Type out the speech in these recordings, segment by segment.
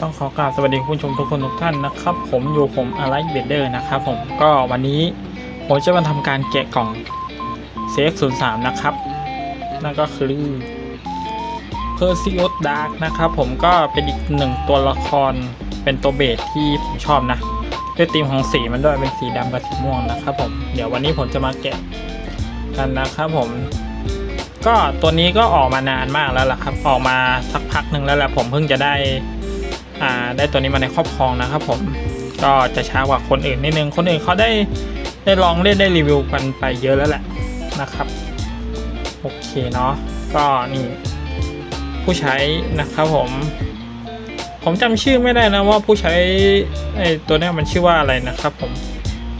ต้องขอกราบสวัสดีคุณชมทุกคนทุกท่านนะครับ ผมอยู่ผมอะไรเบเดอร์นะครับผมก็วันนี้ผมจะมาทำการแกะกล่อง CX03 นะครับ นั่นก็คือ Perseus Dark นะครับผมก็เป็นอีกหนึ่งตัวละครเป็นตัวเบสที่ผมชอบนะ ด้วยธีมของสีมันด้วยเป็นสีดำกับสีม่วงนะครับผมเดี๋ยววันนี้ผมจะมาแกะกันนะครับผมก็ตัวนี้ก็ออกมานานมากแล้วล่ะครับ ออกมาสักพักหนึ่งแล้วแหละผมเพิ่งจะได้ ได้ตัวนี้มาในครอบครองนะครับผมก็จะช้ากว่าคนอื่นนิดนึง คนอื่นเขาได้ได้ลองเล่นได้รีวิวกันไปเยอะแล้วแหละนะครับ โอเคเนาะก็นี่ ผู้ใช้นะครับผม ผมจำชื่อไม่ได้นะว่าผู้ใช้ไอตัวนี้มันชื่อว่าอะไรนะครับผม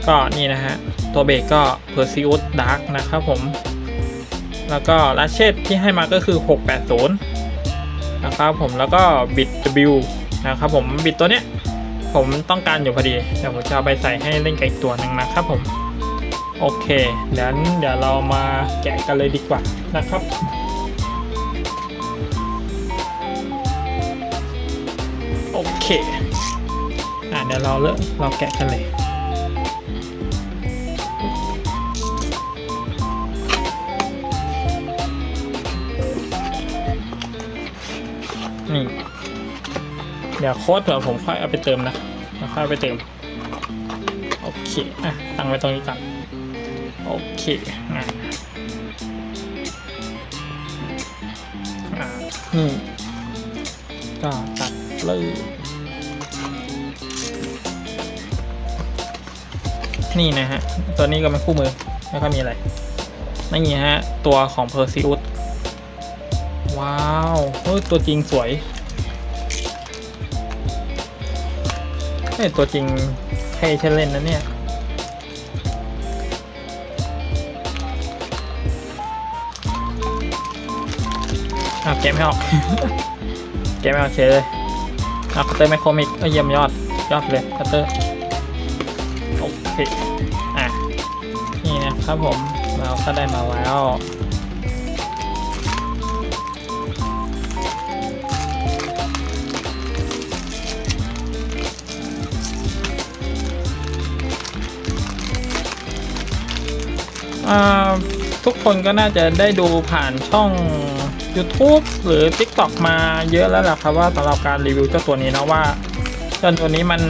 ก็นี่นะฮะ ตัวเบรกก็ Perseus Dark นะครับผม แล้วก็ลัชเชตที่ให้มาก็คือ 680 นะครับผมแล้วก็บิด W นะครับผมบิดตัวเนี้ยผมต้องการอยู่พอดีเดี๋ยวผมจะเอาไปใส่ให้เล่นกับอีกตัวหนึ่งนะครับผมโอเคเดี๋ยวเดี๋ยวเรามาแกะกันเลยดีกว่านะครับโอเคอะเดี๋ยวเราเลิกเราแกะกันเลย เดี๋ยวโค้ดเดี๋ยวผมค่อยเอาไปเติมนะเดี๋ยวค่อยเอาไปเติม โอเค อะ ตั้งไว้ตรงนี้ก่อน โอเคอะอะนี่ ก็ตัดเลยนี่นะฮะ ตัวนี้ก็เป็นคู่มือ ไม่ค่อยมีอะไรนี่ฮะ ตัวของ Perseus ว้าวเฮ้ยตัวจริงสวย เฮ้ยตัวจริงเท่เช่นเล่นนะเนี่ย เอาเกมไม่ออก เกมไม่ออกเฉยเลยเอาคัตเตอร์ไมโครมิกเอ้ยเยี่ยมยอด ยอดเลยคัตเตอร์ โอเค อะ นี่นะครับผม เราก็ได้มาแล้ว ทุกคนก็น่าจะได้ดูผ่านช่อง YouTube หรือ TikTok มาเยอะแล้วแหละครับว่าสำหรับการรีวิวเจ้าตัวนี้นะว่าเจ้าตัวนี้มัน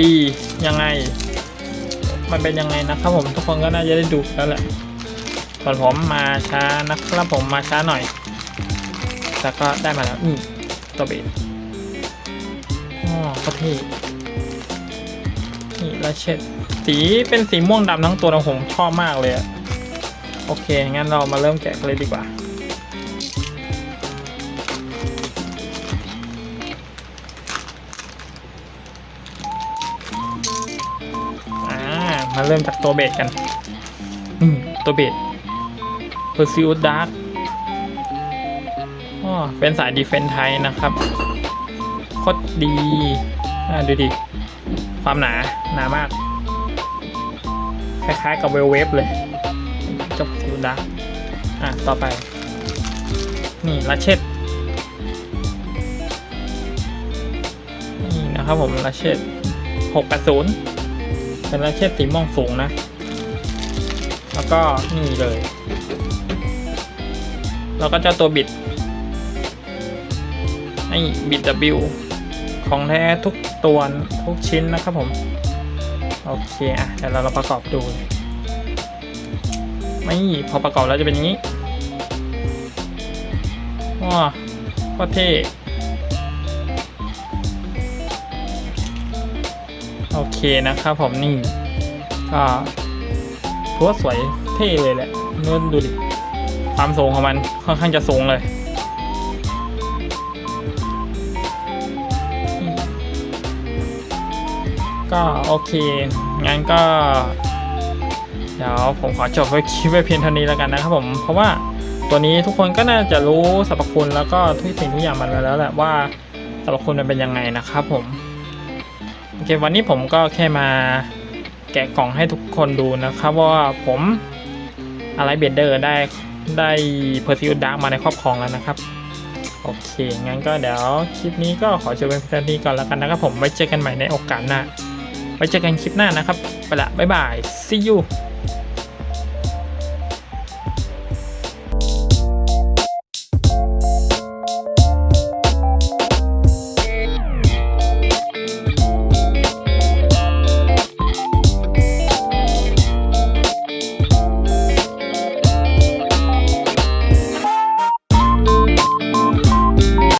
ดียังไง มันเป็นยังไงนะครับผมทุกคนก็น่าจะได้ดูแล้วแหละส่วนผมมาช้านะครับผมมาช้าหน่อยแต่ก็ได้มาแล้วนี่ตัวเบสอ๋อก็เท่นี่แล้วเช็ดสีเป็นสีม่วงดำทั้งตัวนะผมชอบมากเลยอะ โอเค งั้นเรามาเริ่มแกะกันเลยดีกว่า อ่า มาเริ่มจากตัวเบสกันอืมตัวเบส Pursuit Dark อ๋อเป็นสายดีเฟนไทยนะครับโคตรดี อ่า ดูดิ ความหนา หนามาก คล้ายๆกับเวลเวฟเลย จบซิลดาอะ ต่อไป นี่ลาเชตนี่นะครับผมลาเชตหกแปดศูนย์เป็นลาเชตสีม่วงสูงนะ แล้วก็นี่เลย แล้วก็เจ้าตัวบิดไอ้บิด W ของแท้ทุกตัวทุกชิ้นนะครับผม โอเค อะ เดี๋ยวเราเราประกอบดู ไม่พอประกอบแล้วจะเป็นอย่างนี้ว้าก็เท่โอเคนะครับผมนี่ก็ถือว่าสวยเท่เลยแหละเนื้อดูดิความสูงของมันค่อนข้างจะสูงเลยก็โอเค งั้นก็ เดี๋ยวผมขอจบไว้คลิปไว้เพียงเท่านี้แล้วกันนะครับผม เพราะว่าตัวนี้ทุกคนก็น่าจะรู้สรรพคุณแล้วก็ทุกสิ่งทุกอย่างมันไปแล้วแหละว่าสรรพคุณมันเป็นยังไงนะครับผม โอเควันนี้ผมก็แค่มาแกะกล่องให้ทุกคนดูนะครับว่าผมอะไรเบเดอร์ได้ได้เพอร์ซิวดาร์มาในครอบครองแล้วนะครับ โอเค งั้นก็เดี๋ยวคลิปนี้ก็ขอจบเป็เพียงเท่านี้ก่อนแล้วกันนะครับผมไว้เจอกันใหม่ในโอกาสหน้า ไว้เจอกันคลิปหน้านะครับ ไปละบ๊ายบาย see you